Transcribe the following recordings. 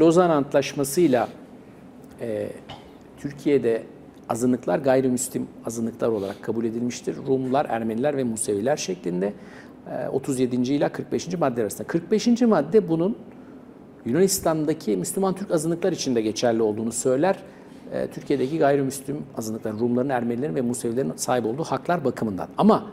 Lozan Antlaşması'yla e, Türkiye'de azınlıklar gayrimüslim azınlıklar olarak kabul edilmiştir. Rumlar, Ermeniler ve Museviler şeklinde e, 37. ile 45. madde arasında. 45. madde bunun Yunanistan'daki Müslüman Türk azınlıklar için de geçerli olduğunu söyler. E, Türkiye'deki gayrimüslim azınlıklar, Rumların, Ermenilerin ve Musevilerin sahip olduğu haklar bakımından. Ama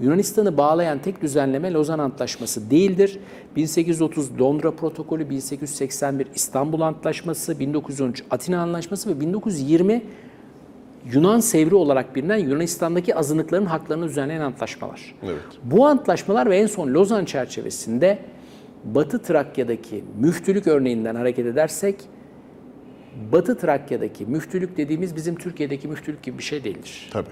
Yunanistan'ı bağlayan tek düzenleme Lozan Antlaşması değildir. 1830 Londra Protokolü, 1881 İstanbul Antlaşması, 1913 Atina Anlaşması ve 1920 Yunan Sevri olarak bilinen Yunanistan'daki azınlıkların haklarını düzenleyen antlaşmalar. Evet. Bu antlaşmalar ve en son Lozan çerçevesinde Batı Trakya'daki müftülük örneğinden hareket edersek Batı Trakya'daki müftülük dediğimiz bizim Türkiye'deki müftülük gibi bir şey değildir. Tabii.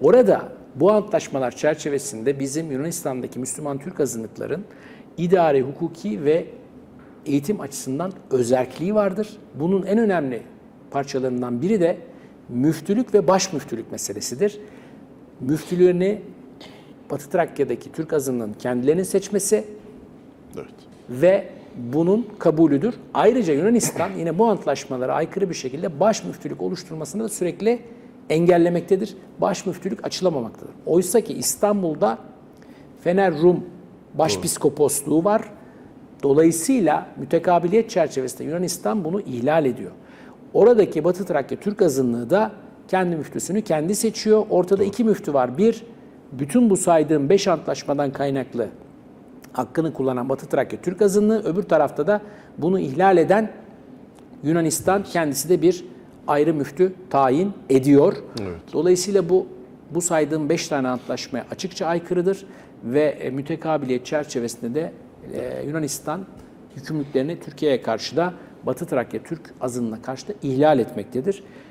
Orada bu antlaşmalar çerçevesinde bizim Yunanistan'daki Müslüman Türk azınlıkların idari, hukuki ve eğitim açısından özerkliği vardır. Bunun en önemli parçalarından biri de müftülük ve baş müftülük meselesidir. Müftülüğünü Batı Trakya'daki Türk azınlığının kendilerinin seçmesi Evet. ve bunun kabulüdür. Ayrıca Yunanistan yine bu antlaşmalara aykırı bir şekilde baş müftülük oluşturmasını da sürekli engellemektedir. Baş müftülük açılamamaktadır. Oysa ki İstanbul'da Fener Rum başpiskoposluğu var. Dolayısıyla mütekabiliyet çerçevesinde Yunanistan bunu ihlal ediyor. Oradaki Batı Trakya Türk azınlığı da kendi müftüsünü kendi seçiyor. Ortada iki müftü var. Bir, bütün bu saydığım beş antlaşmadan kaynaklı hakkını kullanan Batı Trakya Türk azınlığı, öbür tarafta da bunu ihlal eden Yunanistan kendisi de bir ayrı müftü tayin ediyor. Dolayısıyla bu bu saydığım 5 tane antlaşmaya açıkça aykırıdır ve e, mütekabiliyet çerçevesinde de e, Yunanistan yükümlülüklerini Türkiye'ye karşı da Batı Trakya Türk azınlığına karşı da ihlal etmektedir.